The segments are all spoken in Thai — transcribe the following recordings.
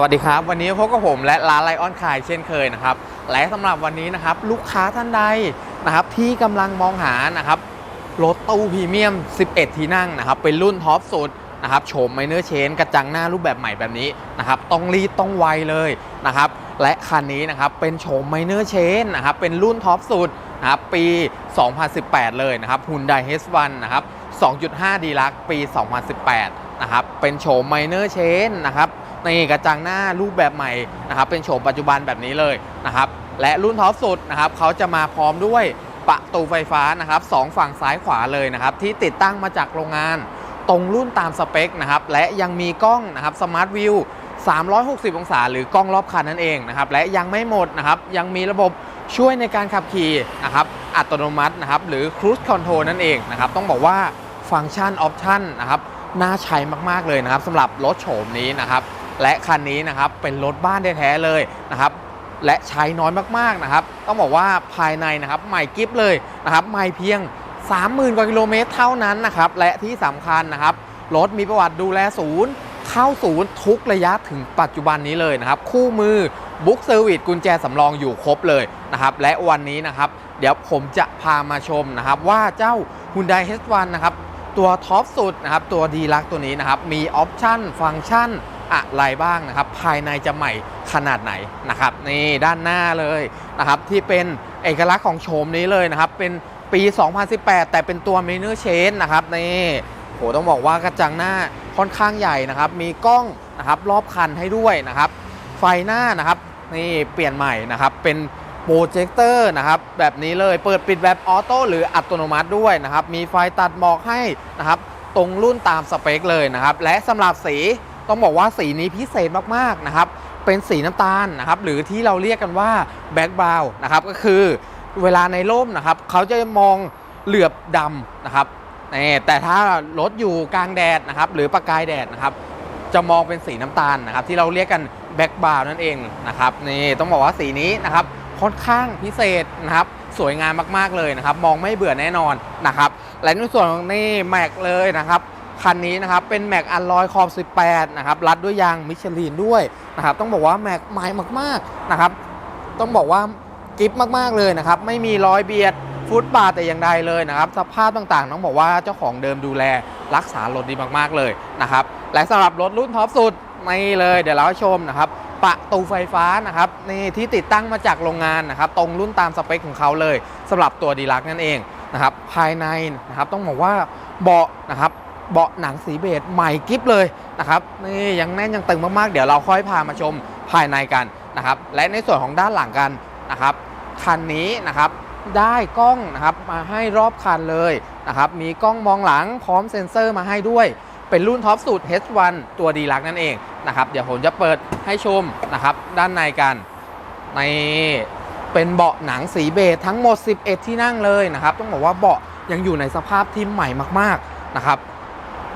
สวัสดีครับ วันนี้พบกับผมและร้านไลออนคายเช่นเคยนะครับและสำหรับวันนี้นะครับลูกค้าท่านใดนะครับที่กำลังมองหานะครับรถตู้พรีเมียม 11 ที่นั่งนะครับเป็นรุ่นท็อปสุดนะครับโฉมไมเนอร์เชนกระจังหน้ารูปแบบใหม่แบบนี้นะครับต้องรีดต้องไวเลยนะครับและคันนี้นะครับเป็นโฉมไมเนอร์เชนนะครับเป็นรุ่นท็อปสุดนะครับปี 2018 เลยนะครับ Hyundai H1 นะครับ 2.5 ดีลักปี 2018 นะครับเป็นโฉมไมเนอร์เชนนะครับ นกระจังหน้ารูปแบบใหม่นะครับเป็นโฉมปัจจุบันแบบนี้เลยนะครับและรุ่นท็อปสุดนะครับเขาจะมาพร้อมด้วยประตูไฟฟ้านะครับสองฝั่งซ้ายขวาเลยนะครับที่ติดตั้งมาจากโรงงาน ตรงรุ่นตามสเปคนะครับและยังมีกล้องนะครับสมาร์ทวิว360 องศา หรือกล้องรอบคันนั่นเองนะครับและยังไม่หมดนะครับยังมีระบบช่วยในการขับขี่นะครับอัตโนมัตินะครับหรือ Cruise Control นั่นเองนะครับต้องบอกว่าฟังก์ชันออปชันนะครับน่าใช้มาก ๆ เลยนะครับสำหรับรถโฉมนี้นะครับ และคันนี้นะครับเป็นรถบ้านแท้ๆเลยนะครับและใช้น้อยมากๆนะครับ ต้องบอกว่าภายในนะครับใหม่กิฟเลยนะครับใหม่เพียง 30,000 กว่ากิโลเมตรเท่านั้นนะครับและที่สำคัญนะครับรถมีประวัติดูแลศูนย์ เข้าศูนย์ทุกระยะถึงปัจจุบันนี้เลยนะครับคู่มือบุ๊กเซอร์วิสกุญแจสำรองอยู่ครบเลยนะครับและวันนี้นะครับเดี๋ยวผมจะพามาชมนะครับว่าเจ้า Hyundai H1 นะครับตัวท็อปสุดนะครับตัวดีลักตัวนี้นะครับมีออปชั่นฟังก์ชัน อะไรบ้างนะครับ ภายในจะใหม่ขนาดไหนนะครับนี่ด้านหน้าเลยนะครับที่เป็นเอกลักษณ์ของโฉมนี้เลยนะครับ เป็นปี 2018 แต่เป็นตัวเมนูเชนนะครับนี่โหต้องบอกว่ากระจังหน้าค่อนข้างใหญ่นะครับ มีกล้องนะครับรอบคันให้ด้วยนะครับ ไฟหน้านะครับนี่เปลี่ยนใหม่นะครับ เป็นโปรเจคเตอร์นะครับแบบนี้เลยเปิดปิดแบบออโต้หรืออัตโนมัติด้วยนะครับ มีไฟตัดหมอกให้นะครับ ตรงรุ่นตามสเปคเลยนะครับ และสำหรับสี ต้องบอกว่าสีนี้พิเศษมากๆนะครับ เป็นสีน้ำตาลนะครับ หรือที่เราเรียกกันว่าแบ็กบราวนะครับ ก็คือเวลาในร่มนะครับ เขาจะมองเหลือบดำนะครับนี่แต่ถ้ารถอยู่กลางแดดนะครับ หรือประกายแดดนะครับ จะมองเป็นสีน้ำตาลนะครับ ที่เราเรียกกันแบ็กบราวนั่นเองนะครับ นี่ต้องบอกว่าสีนี้นะครับค่อนข้างพิเศษนะครับ สวยงามมากๆเลยนะครับ มองไม่เบื่อแน่นอนนะครับ และในส่วนของนี่แม็กเลยนะครับ คันนี้นะครับเป็นแม็กอัลลอยขอบ18นะครับรัดด้วยยางมิชลินด้วยนะครับต้องบอกว่าแม็กใหม่มากๆนะครับต้องบอกว่ากิฟมากๆเลยนะครับไม่มีรอยเบียดฟุตบาทแต่อย่างใดเลยนะครับสภาพต่างๆ ต้องบอกว่าเจ้าของเดิมดูแลรักษารถดีมากๆเลยนะครับและสำหรับรถรุ่นท็อปสุดนี่เลยเดี๋ยวเราชมนะครับประตูไฟฟ้านะครับนี่ที่ติดตั้งมาจากโรงงานนะครับตรงรุ่นตามสเปคของเขาเลยสำหรับตัวดีลักนั่นเองนะครับภายในนะครับต้องบอกว่าเบาะนะครับ เบาะหนังสีเบจใหม่กิฟเลยนะครับนี่ยังแน่นยังตึงมากๆ เดี๋ยวเราค่อยพามาชมภายในกันนะครับและในส่วนของด้านหลังกันนะครับคันนี้นะครับได้กล้องนะครับมาให้รอบคันเลยนะครับมีกล้องมองหลังพร้อมเซ็นเซอร์มาให้ด้วย เป็นรุ่นท็อปสุด H1 ตัวดีลักนั่นเองนะครับเดี๋ยวผมจะเปิดให้ชมนะครับด้านในกันในเป็นเบาะหนังสีเบจทั้งหมด 11 ที่นั่งเลยนะครับ ต้องบอกว่าเบาะยังอยู่ในสภาพที่ใหม่มากๆนะครับ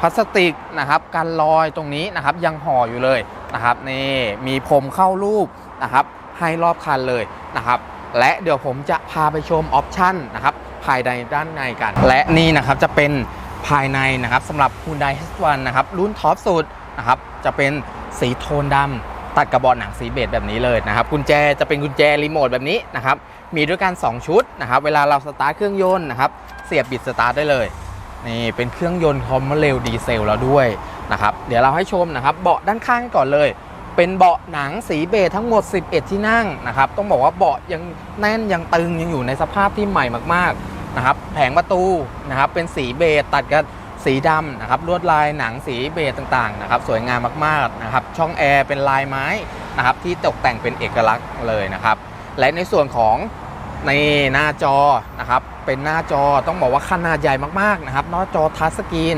พลาสติกนะครับกันรอยตรงนี้นะครับยังห่ออยู่เลยนะครับนี่มีพรมเข้ารูปนะครับให้รอบคันเลยนะครับและเดี๋ยวผมจะพาไปชมออปชั่นนะครับภายในด้านในกัน และนี่นะครับจะเป็นภายในนะครับสำหรับ Hyundai H1 นะครับรุ่นท็อปสุดนะครับจะเป็นสีโทนดำตัดกระบอกหนังสีเบจแบบนี้เลยนะครับกุญแจจะเป็นกุญแจรีโมทแบบนี้นะครับมีด้วยกัน 2 ชุดนะครับเวลาเราสตาร์ทเครื่องยนต์นะครับเสียบบิดสตาร์ทได้เลย นี่เป็นเครื่องยนต์คอมเร็วดีเซลแล้วด้วยนะครับเดี๋ยวเราให้ชมนะครับเบาะด้านข้างก่อนเลย เป็นเบาะหนังสีเบจทั้งหมด 11 ที่นั่งนะครับต้องบอกว่าเบาะยังแน่นยังตึงยังอยู่ในสภาพที่ใหม่มากๆนะครับแผงประตูนะครับเป็นสีเบจตัดกับสีดำนะครับลวดลายหนังสีเบจต่างๆนะครับสวยงามมากๆนะครับช่องแอร์เป็นลายไม้นะครับที่ตกแต่งเป็นเอกลักษณ์เลยนะครับและในส่วนของในหน้าจอนะครับ เป็นหน้าจอต้องบอกว่าขนาดใหญ่มากๆนะครับหน้าจอทัชสกรีน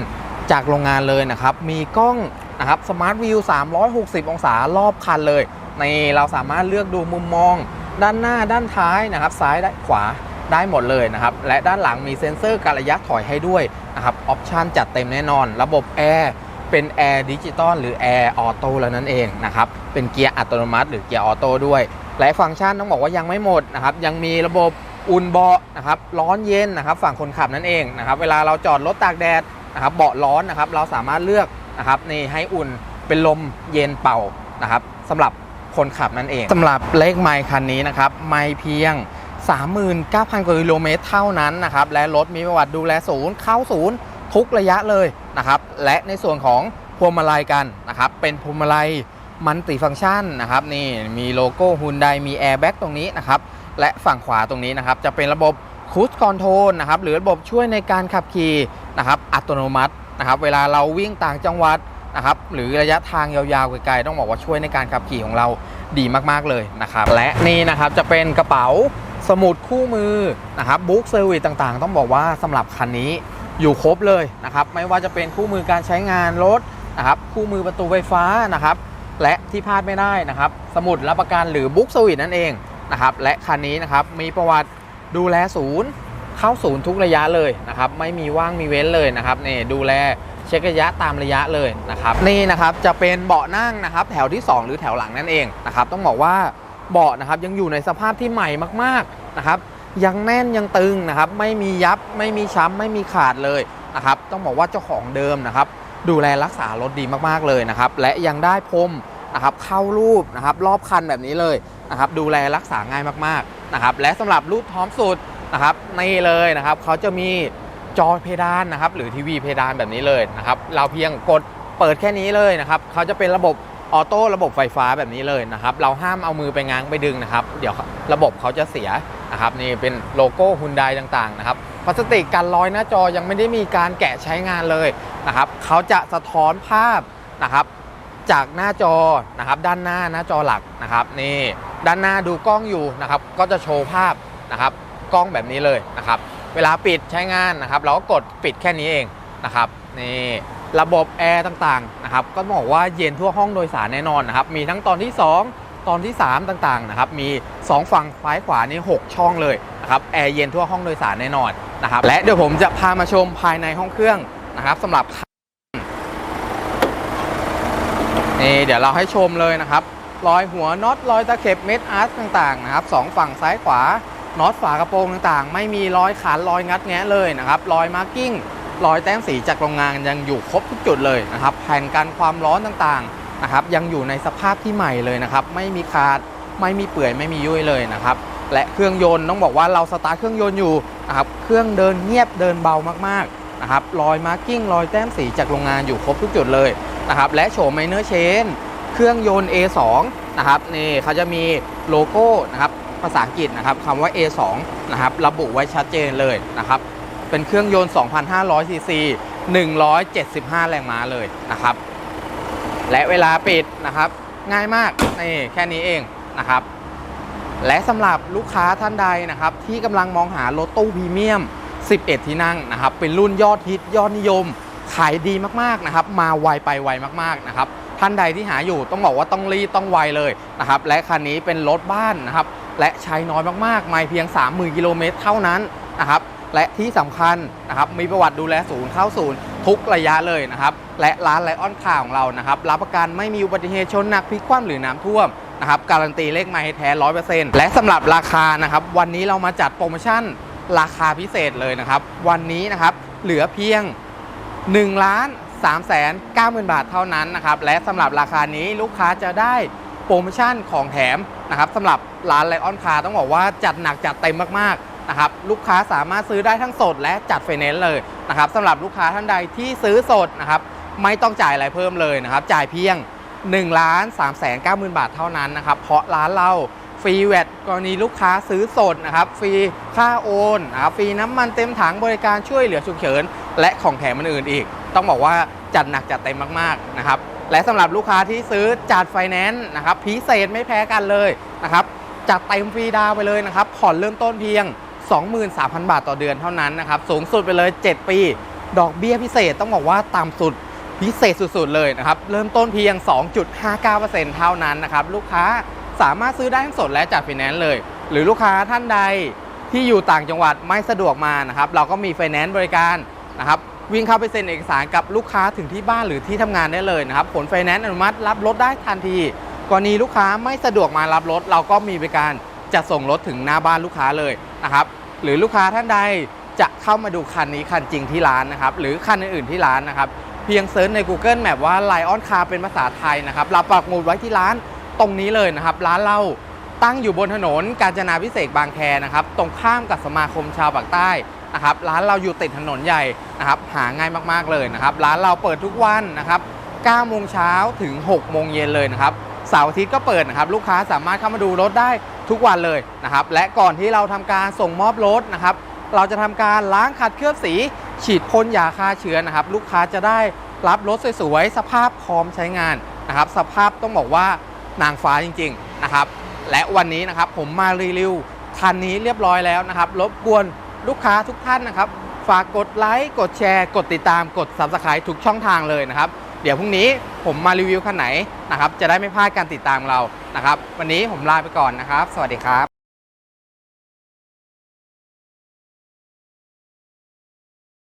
จากโรงงานเลยนะครับ มีกล้องนะครับสมาร์ทวิว360 องศารอบคันเลยในเราสามารถเลือกดูมุมมอง ด้านหน้าด้านท้ายนะครับ ซ้ายได้ขวาได้หมดเลยนะครับ และด้านหลังมีเซ็นเซอร์การระยะถอยให้ด้วยนะครับออปชันจัดเต็มแน่นอน ระบบแอร์เป็นแอร์ดิจิตอลหรือแอร์ออโต้แล้วนั่นเองนะครับ เป็นเกียร์อัตโนมัติ หรือเกียร์ออโต้ด้วยและฟังก์ชันต้องบอกว่ายังไม่หมดนะครับ ยังมีระบบ อุ่นเบาะนะครับร้อนเย็นนะครับฝั่งคนขับนั่นเองนะครับเวลาเราจอดรถตากแดดนะครับเบาะร้อนนะครับเราสามารถเลือกนะครับนี่ให้อุ่นเป็นลมเย็นเป่านะครับสำหรับคนขับนั่นเองสำหรับเลขไมล์คันนี้นะครับไม่เพียง 39,000กว่ากิโลเมตรเท่านั้นนะครับและรถมีประวัติดูแลศูนย์เข้าศูนย์ทุกระยะเลยนะครับและในส่วนของพวงมาลัยกันนะครับเป็นพวงมาลัยมันติฟังก์ชันนะครับนี่มีโลโก้ฮุนไดมีแอร์แบ็กตรงนี้นะครับ และฝั่งขวาตรงนี้นะครับ จะเป็นระบบคูสคอนโทรลนะครับหรือระบบช่วยในการขับขี่นะครับอัตโนมัตินะครับ เวลาเราวิ่งต่างจังหวัดนะครับหรือระยะทางยาวๆไกลๆต้องบอกว่าช่วยในการขับขี่ของเราดีมากๆเลยนะครับ และนี่นะครับจะเป็นกระเป๋าสมุดคู่มือนะครับบุ๊กเซอร์วิสต่างๆ ต้องบอกว่าสำหรับคันนี้อยู่ครบเลยนะครับ ไม่ว่าจะเป็นคู่มือการใช้งานรถนะครับ คู่มือประตูไฟฟ้านะครับ และที่พลาดไม่ได้นะครับ สมุดรับประกันหรือบุ๊กเซอร์วิสนั่นเอง นะครับและคันนี้นะครับมีประวัติดูแลศูนย์เข้าศูนย์ทุกระยะเลยนะครับไม่มีว่างมีเว้นเลยนะครับนี่ดูแลเช็คระยะตามระยะเลยนะครับนี่นะครับจะเป็นเบาะนั่งนะครับแถวที่ 2 หรือแถวหลังนั่นเองนะครับต้องบอกว่าเบาะนะครับยังอยู่ในสภาพที่ใหม่มากๆนะครับยังแน่นยังตึงนะครับไม่มียับไม่มีช้ำไม่มีขาดเลยนะครับต้องบอกว่าเจ้าของเดิมนะครับดูแลรักษารถดีมากๆเลยนะครับและยังได้พรม นะครับเข้ารูปนะครับรอบคันแบบนี้เลยนะครับดูแลรักษาง่ายมากๆนะครับและสำหรับรูปท้อมสุดนะครับนี่เลยนะครับเขาจะมีจอเพดานนะครับหรือทีวีเพดานแบบนี้เลยนะครับเราเพียงกดเปิดแค่นี้เลยนะครับเขาจะเป็นระบบออโต้ระบบไฟฟ้าแบบนี้เลยนะครับเราห้ามเอามือไปง้างไปดึงนะครับเดี๋ยวระบบเขาจะเสียนะครับนี่เป็นโลโก้ฮุนไดต่างๆนะครับพลาสติกกันรอยหน้าจอยังไม่ได้มีการแกะใช้งานเลยนะครับเขาจะสะท้อนภาพนะครับ จากหน้าจอนะครับด้านหน้าหน้าจอหลักนะครับนี่ด้านหน้าดูกล้องอยู่นะครับก็จะโชว์ภาพนะครับกล้องแบบนี้เลยนะครับเวลาปิดใช้งานนะครับ เราก็กดปิดแค่นี้เองนะครับนี่ระบบแอร์ต่างๆนะครับก็บอกว่าเย็นทั่วห้องโดยสารแน่นอนนะครับมีทั้งตอนที่ 2 ตอนที่ 3 ต่างๆนะครับมี 2 ฝั่งซ้ายขวานี่6ช่องเลยนะครับแอร์เย็นทั่วห้องโดยสารแน่นอนนะครับและเดี๋ยวผมจะพามาชมภายในห้องเครื่องนะครับสำหรับ นี่เดี๋ยวเราให้ชมเลยนะครับรอยหัวน็อตรอยตะเข็บเม็ดอาร์ตต่างๆนะครับสองฝั่งซ้ายขวาน็อตฝากระโปรงต่างๆ ไม่มีรอยขานรอยงัดแงะเลยนะครับรอยมาร์กิ้งรอยแต้มสีจากโรงงานยังอยู่ครบทุกจุดเลยนะครับแผ่นกันความร้อนต่างๆนะครับยังอยู่ในสภาพที่ใหม่เลยนะครับไม่มีขาดไม่มีเปื่อยไม่มียุ่ยเลยนะครับและเครื่องยนต์ต้องบอกว่าเราสตาร์ทเครื่องยนต์อยู่นะครับเครื่องเดินเงียบเดินเบามากๆนะครับรอยมาร์กิ้งรอยแต้มสีจากโรงงานอยู่ครบทุกจุดเลย นะครับและโฉมไมเนอร์เชนเครื่องยนต์ A2 นะครับนี่เขาจะมีโลโก้นะครับภาษาอังกฤษนะครับคำว่า A2 นะครับระบุไว้ชัดเจนเลยนะครับเป็นเครื่องยนต์ 2,500 ซีซี 175 แรงม้าเลยนะครับ และเวลาปิดนะครับง่ายมากนี่แค่นี้เองนะครับ และสำหรับลูกค้าท่านใดนะครับ ที่กำลังมองหารถตู้พรีเมียม 11 ที่นั่งนะครับ เป็นรุ่นยอดฮิตยอดนิยม ขายดีมากๆนะครับมาไวไปไวมากๆนะครับท่านใดที่หาอยู่ต้องบอกว่าต้องรีบต้องไวเลยนะครับและคันนี้เป็นรถบ้านนะครับและใช้น้อยมากๆ ไม่เพียง 30,000กิโลเมตรเท่านั้นนะครับและที่สำคัญนะครับมีประวัติดูแลศูนย์เข้าศูนย์ทุกระยะเลยนะครับและร้านไลออนคาร์ของเรานะครับรับประกันไม่มีอุบัติเหตุชนหนักพลิกคว่ำหรือน้ำท่วมนะครับการันตีเลขไม้แท้ร้อยเปอร์เซ็นต์และสำหรับราคานะครับวันนี้เรามาจัดโปรโมชั่นราคาพิเศษเลยนะครับวันนี้นะครับเหลือเพียง 1ล้าน3แสน9หมื่นบาทเท่านั้นนะครับ และสำหรับราคานี้ลูกค้าจะได้โปรโมชั่นของแถมนะครับสำหรับร้านไลออนคาร์ต้องบอกว่าจัดหนักจัดเต็มมากๆนะครับลูกค้าสามารถซื้อได้ทั้งสดและจัดไฟแนนซ์เลยนะครับสำหรับลูกค้าท่านใดที่ซื้อสดนะครับไม่ต้องจ่ายอะไรเพิ่มเลยนะครับ จ่ายเพียง1ล้าน3แสน9หมื่นบาทเท่านั้นนะครับ เพราะร้านเรา ฟรีแวดกรณีลูกค้าซื้อสดนะครับ ฟรีค่าโอนนะครับฟรีน้ำมันเต็มถังบริการช่วยเหลือฉุกเฉิน และของแถมอื่นอีก ต้องบอกว่าจัดหนักจัดเต็มมากๆนะครับ และสำหรับลูกค้าที่ซื้อจัดไฟแนนซ์นะครับพิเศษไม่แพ้กันเลยนะครับจัดเต็มฟรีดาวไปเลยนะครับผ่อนเริ่มต้นเพียง 23,000 บาทต่อเดือนเท่านั้นนะครับสูงสุดไปเลย 7 ปี ดอกเบี้ยพิเศษต้องบอกว่าต่ำสุดพิเศษสุดๆเลยนะครับ เริ่มต้นเพียง 2.59%เท่านั้นนะครับ ลูกค้า สามารถซื้อได้ทั้งสดและจัดไฟแนนซ์เลย หรือลูกค้าท่านใดที่อยู่ต่างจังหวัดไม่สะดวกมานะครับ เราก็มีไฟแนนซ์บริการนะครับวิ่งเข้าไปเซ็นเอกสารกับลูกค้าถึงที่บ้านหรือที่ทำงานได้เลยนะครับ ผลไฟแนนซ์อนุมัติรับรถได้ทันที กรณีลูกค้าไม่สะดวกมารับรถ เราก็มีบริการจะส่งรถถึงหน้าบ้านลูกค้าเลยนะครับ หรือลูกค้าท่านใดจะเข้ามาดูคันนี้คันจริงที่ร้านนะครับ หรือคันอื่นๆที่ร้านนะครับ เพียงเซิร์ชใน Google Map ว่า Lion Car เป็นภาษาไทยนะครับเราปักหมุดไว้ที่ร้าน ตรงนี้เลยนะครับ ร้านเราตั้งอยู่บนถนนกาญจนาพิเศษบางแคนะครับ ตรงข้ามกับสมาคมชาวปากใต้นะครับ ร้านเราอยู่ติดถนนใหญ่นะครับ หาง่ายมากๆเลยนะครับ ร้านเราเปิดทุกวันนะครับ9โมงเช้าถึง 6 โมงเย็นเลยนะครับ เสาร์อาทิตย์ก็เปิดนะครับ ลูกค้าสามารถเข้ามาดูรถได้ทุกวันเลยนะครับ และก่อนที่เราทำการส่งมอบรถนะครับ เราจะทำการล้างขัดเคลือบสี ฉีดพ่นยาฆ่าเชื้อนะครับ ลูกค้าจะได้รับรถสวยๆ สภาพพร้อมใช้งานนะครับ สภาพต้องบอกว่า นางฟ้าจริงๆนะครับและวันนี้นะครับผมมารีวิวคันนี้เรียบร้อยแล้วนะครับรบกวนลูกค้าทุกท่านนะครับ ฝากกดไลค์กดแชร์ กดติดตามกด Subscribe ทุกช่องทางเลยนะครับ เดี๋ยวพรุ่งนี้ผมมารีวิวคันไหนนะครับจะได้ไม่พลาดการติดตามเรานะครับ วันนี้ผมลาไปก่อนนะครับ สวัสดีครับ